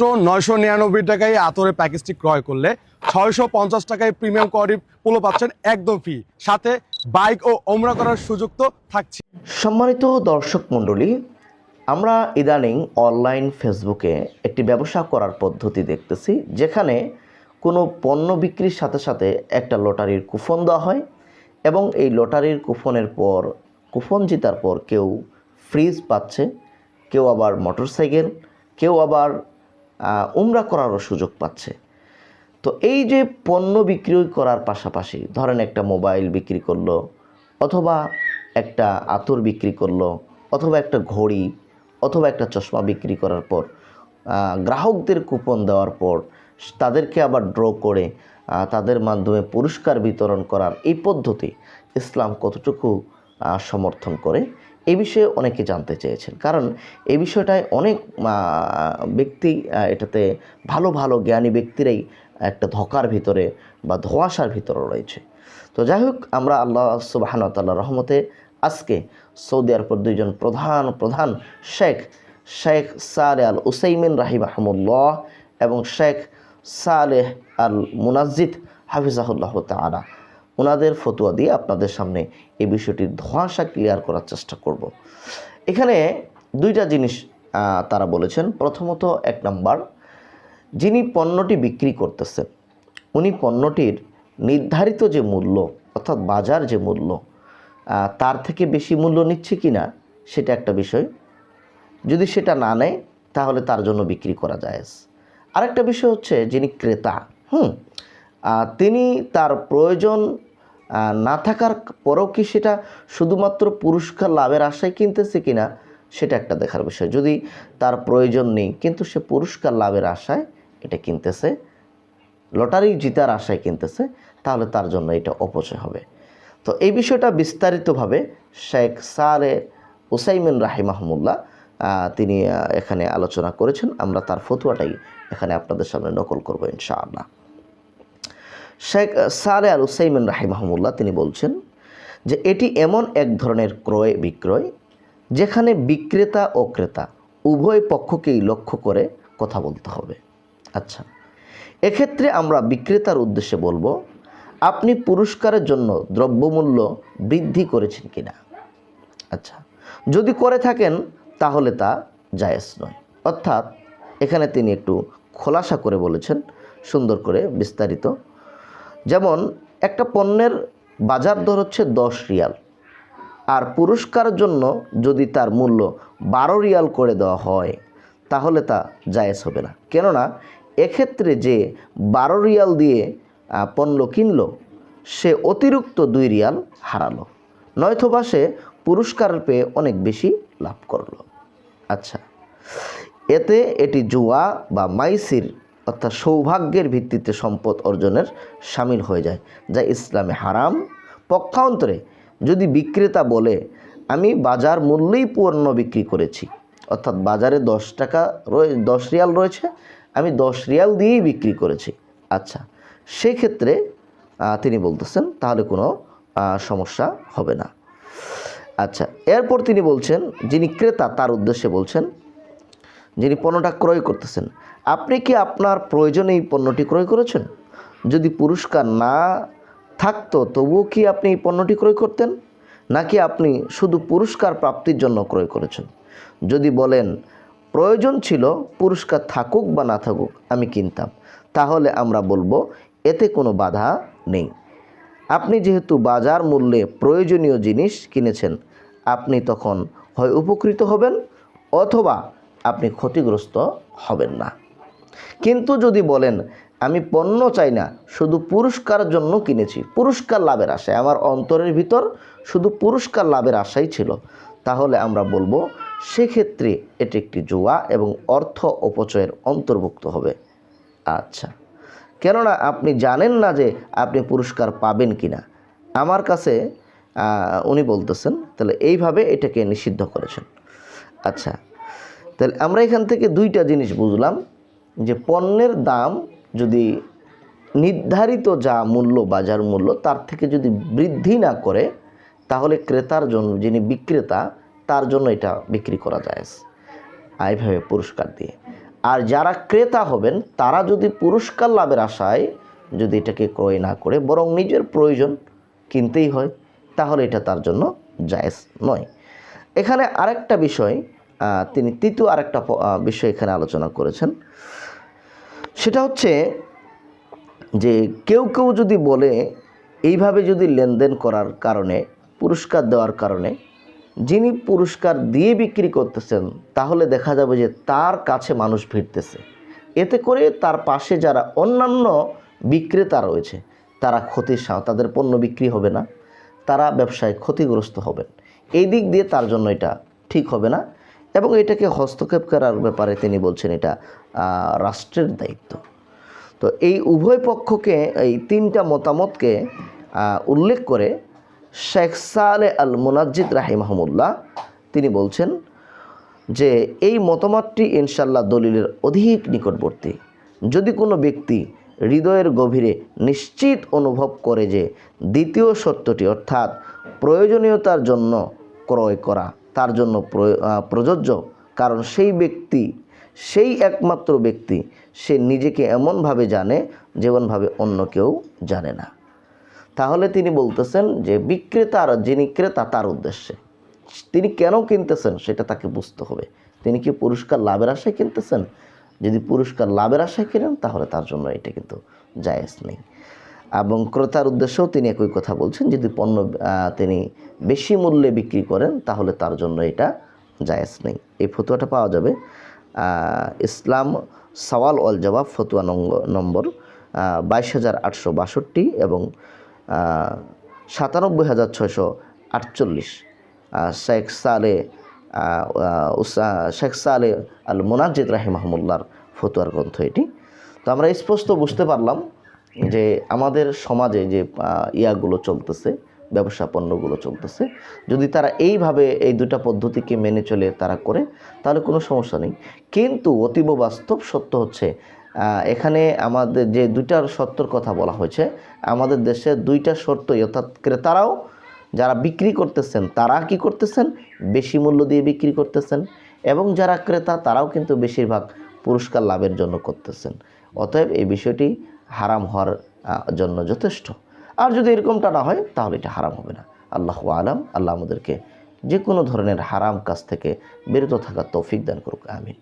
মাত্র নয়শো নিরানব্বই টাকায় আতরের প্যাকেজটি ক্রয় করলে ছয়শো পঞ্চাশ টাকায় প্রিমিয়াম কোয়ালিটি পোলো পাচ্ছেন একদম ফ্রি সাথে বাইক ও ওমরা করার সুযোগ তো থাকছে। সম্মানিত দর্শক মণ্ডলী, আমরা ইদানিং অনলাইন ফেসবুকে একটি ব্যবসা করার পদ্ধতি দেখতেছি, যেখানে কোনো পণ্য বিক্রির সাথে সাথে একটা লটারির কুপন দেওয়া হয় এবং এই লটারির কুপনের পর, কুপন জেতার পর কেউ ফ্রিজ পাচ্ছে, কেউ আবার মোটরসাইকেল কেউ আবার উমরা করারও সুযোগ পাচ্ছে। তো এই যে পণ্য বিক্রি করার পাশাপাশি ধরেন একটা মোবাইল বিক্রি করল, অথবা একটা আতর বিক্রি করল, অথবা একটা ঘড়ি, অথবা একটা চশমা বিক্রি করার পর গ্রাহকদের কুপন দেওয়ার পর, তাদেরকে আবার ড্র করে তাদের মাধ্যমে পুরস্কার বিতরণ করার এই পদ্ধতি ইসলাম কতটুকু সমর্থন করে এই বিষয়ে অনেকে জানতে চেয়েছেন। কারণ এ বিষয়টায় অনেক ব্যক্তি এটাতে ভালো ভালো জ্ঞানী ব্যক্তিরাই একটা ধোকার ভিতরে বা ধোঁয়াশার ভিতরে রয়েছে। তো যাই হোক, আমরা আল্লাহ সুবাহান তাল্লাহ রহমতে আজকে সৌদি আরবের দুইজন প্রধান প্রধান শেখ শেখ সালে আল উসাইমিন রাহিম আহমুল্লাহ এবং শেখ সালেহ আল মুনাজিদ হাফিজাহুল্লাহ তালা ওনাদের ফতুয়া দিয়ে আপনাদের সামনে এই বিষয়টির ধোঁয়াশা ক্লিয়ার করার চেষ্টা করব। এখানে দুইটা জিনিস তারা বলেছেন। প্রথমত এক নাম্বার, যিনি পণ্যটি বিক্রি করতেছেন, উনি পণ্যটির নির্ধারিত যে মূল্য, অর্থাৎ বাজার যে মূল্য তার থেকে বেশি মূল্য নিচ্ছে কি না সেটা একটা বিষয়। যদি সেটা না নেয়, তাহলে তার জন্য বিক্রি করা যায় আরেকটা বিষয় হচ্ছে যিনি ক্রেতা, হুম তিনি তার প্রয়োজন না থাকার পরেও কি সেটা শুধুমাত্র পুরস্কার লাভের আশায় কিনতেছে কিনা, সেটা একটা দেখার বিষয়। যদি তার প্রয়োজন নেই, কিন্তু সে পুরস্কার লাভের আশায় এটা কিনতেছে, লটারি জিতার আশায় কিনতেছে, তাহলে তার জন্য এটা অপচয় হবে। তো এই বিষয়টা বিস্তারিতভাবে শেখ সালে উসাইমিন রাহিমাহমুল্লাহ তিনি এখানে আলোচনা করেছেন। আমরা তার ফতুয়াটাই এখানে আপনাদের সামনে নকল করব ইনশাআল্লাহ। শেখ সালে আল উসাইমিন রাহিমাহমুল্লাহ তিনি বলছেন যে এটি এমন এক ধরনের ক্রয় বিক্রয় যেখানে বিক্রেতা ও ক্রেতা উভয় পক্ষকেই লক্ষ্য করে কথা বলতে হবে। আচ্ছা এক্ষেত্রে আমরা বিক্রেতার উদ্দেশ্যে বলব, আপনি পুরস্কারের জন্য দ্রব্যমূল্য বৃদ্ধি করেছেন কিনা? আচ্ছা যদি করে থাকেন, তাহলে তা জায়েজ নয়। অর্থাৎ, এখানে তিনি একটু খোলাসা করে বলেছেন, সুন্দর করে বিস্তারিত যেমন একটা পণ্যের বাজার দর হচ্ছে দশ রিয়াল। আর পুরস্কারের জন্য যদি তার মূল্য বারো রিয়াল করে দেওয়া হয়, তাহলে তা জায়েজ হবে না। কেননা, এক্ষেত্রে যে বারো রিয়াল দিয়ে পণ্য কিনল, সে অতিরিক্ত দুই রিয়াল হারালো। নয়তোবা সে পুরস্কার পেয়ে অনেক বেশি লাভ করল। আচ্ছা এতে এটি জুয়া বা মাইসির অর্থাৎ সৌভাগ্যের ভিত্তিতে সম্পদ অর্জনের সামিল হয়ে যায়, যা ইসলামে হারাম। পক্ষান্তরে যদি বিক্রেতা বলে, আমি বাজার মূল্যেই পণ্য বিক্রি করেছি, অর্থাৎ বাজারে দশ টাকা রয়ে, দশ রিয়াল রয়েছে, আমি দশ রিয়াল দিয়েই বিক্রি করেছি। আচ্ছা সেক্ষেত্রে তিনি বলতেছেন, তাহলে কোনো সমস্যা হবে না। আচ্ছা এরপর তিনি বলছেন, যিনি ক্রেতা তার উদ্দেশ্যে বলছেন যিনি পণ্যটা ক্রয় করতেছেন, আপনি কি আপনার প্রয়োজনে এই পণ্যটি ক্রয় করেছেন? যদি পুরস্কার না থাকতো, তবুও কি আপনি এই পণ্যটি ক্রয় করতেন? নাকি আপনি শুধু পুরস্কার প্রাপ্তির জন্য ক্রয় করেছেন? যদি বলেন, প্রয়োজন ছিল, পুরস্কার থাকুক বা না থাকুক, আমি কিনতাম। তাহলে আমরা বলব, এতে কোনো বাধা নেই। আপনি যেহেতু বাজার মূল্যে প্রয়োজনীয় জিনিস কিনেছেন, আপনি তখন হয় উপকৃত হবেন অথবা আপনি ক্ষতিগ্রস্ত হবেন না। কিন্তু যদি বলেন, আমি পণ্য চাই না, শুধু পুরস্কারের জন্য কিনেছি, পুরস্কার লাভের আশায়, আমার অন্তরের ভিতর শুধু পুরস্কার লাভের আশাই ছিল তাহলে আমরা বলব, সেক্ষেত্রে এটি একটি জুয়া এবং অর্থ অপচয়ের অন্তর্ভুক্ত হবে আচ্ছা। কেননা আপনি জানেন না যে আপনি পুরস্কার পাবেন কি না আমার কাছে উনি বলতেছেন, তাহলে এইভাবে এটাকে নিষিদ্ধ করেছেন। আচ্ছা। তাহলে আমরা এখান থেকে দুইটা জিনিস বুঝলাম যে পণ্যের দাম যদি নির্ধারিত যা মূল্য, বাজার মূল্য, তার থেকে যদি বৃদ্ধি না করে, তাহলে ক্রেতার জন্য যিনি বিক্রেতা, তার জন্য এটা বিক্রি করা যায়। এইভাবে পুরস্কার দিয়ে। আর যারা ক্রেতা হবেন, তারা যদি পুরস্কার লাভের আশায় যদি এটাকে ক্রয় না করে, বরং নিজের প্রয়োজন কিনতেই হয়, তাহলে এটা তার জন্য জায়েজ নয়। এখানে আরেকটা বিষয় তিনি তৃতীয় আরেকটা বিষয় এখানে আলোচনা করেছেন। সেটা হচ্ছে যে কেউ কেউ যদি বলে, এইভাবে যদি লেনদেন করার কারণে, পুরস্কার দেওয়ার কারণে, যিনি পুরস্কার দিয়ে বিক্রি করতেছেন, তাহলে দেখা যাবে যে তার কাছে মানুষ ভিড়তেছে এতে করে তার পাশে যারা অন্যান্য বিক্রেতা রয়েছে, তারা ক্ষতির তাদের পণ্য বিক্রি হবে না, তারা ব্যবসায় ক্ষতিগ্রস্ত হবেন। এই দিক দিয়ে তার জন্য এটা ঠিক হবে না। এবং এটাকে হস্তক্ষেপ করার ব্যাপারে তিনি বলছেন এটা রাষ্ট্রের দায়িত্ব। তো এই উভয় পক্ষকে, এই তিনটা মতামতকে উল্লেখ করে শেখ সালে আল মুনাজ্জিদ রাহিমাহমুল্লাহ তিনি বলছেন যে এই মতামতটি ইনশাল্লাহ দলিলের অধিক নিকটবর্তী। যদি কোনো ব্যক্তি হৃদয়ের গভীরে নিশ্চিত অনুভব করে যে দ্বিতীয় সত্যটি অর্থাৎ প্রয়োজনীয়তার জন্য ক্রয় করা তার জন্য প্রয়- প্রযোজ্য। কারণ সেই ব্যক্তি, সেই একমাত্র ব্যক্তি, সে নিজেকে এমনভাবে জানে যেমনভাবে অন্য কেউ জানে না। তাহলে তিনি বলতেছেন যে বিক্রেতার যিনি ক্রেতা তার উদ্দেশ্যে। তিনি কেন কিনতেছেন সেটা তাকে বুঝতে হবে। তিনি কি পুরস্কার লাভের আশায় কিনতেছেন? যদি পুরস্কার লাভের আশায় কিনেন, তাহলে তার জন্য এটা কিন্তু জায়েজ নেই। এবং ক্রেতার উদ্দেশ্যেও তিনি একই কথা বলছেন যদি পণ্য তিনি বেশি মূল্যে বিক্রি করেন, তাহলে তার জন্য এটা জায়েজ নেই। এই ফতুয়াটা পাওয়া যাবে ইসলাম সওয়াল অল জবাব, ফতুয়া নম্বর বাইশ হাজার আটশো বাষট্টি এবং সাতানব্বই হাজার ছয়শো আটচল্লিশ। শেখ সালে শেখ সালে আল মোনাজিদ রাহিমাহমুল্লার ফতুয়ার গ্রন্থ এটি। তো আমরা স্পষ্ট বুঝতে পারলাম যে আমাদের সমাজে যে ইয়াগুলো চলতেছে, ব্যবসা পণ্যগুলো চলতেছে, যদি তারা এইভাবে এই দুটা পদ্ধতিকে মেনে চলে তারা করে, তাহলে কোনো সমস্যা নেই। কিন্তু অতীব বাস্তব সত্য হচ্ছে এখানে আমাদের যে দুইটার সত্যর কথা বলা হয়েছে, আমাদের দেশে দুইটা শর্তই, অর্থাৎ ক্রেতারাও যারা বিক্রি করতেছেন, তারা কি করতেছেন? বেশি মূল্য দিয়ে বিক্রি করতেছেন, এবং যারা ক্রেতা, তারাও কিন্তু বেশিরভাগ পুরস্কার লাভের জন্য করতেছেন। অতএব এই বিষয়টি হারাম হওয়ার জন্য যথেষ্ট। আর যদি এরকমটা না হয়, তাহলে এটা হারাম হবে না। আল্লাহ আলাম, আল্লাহ আমাদেরকে যে কোনো ধরনের হারাম কাজ থেকে বিরত থাকার তৌফিক দান করুক, আমিন।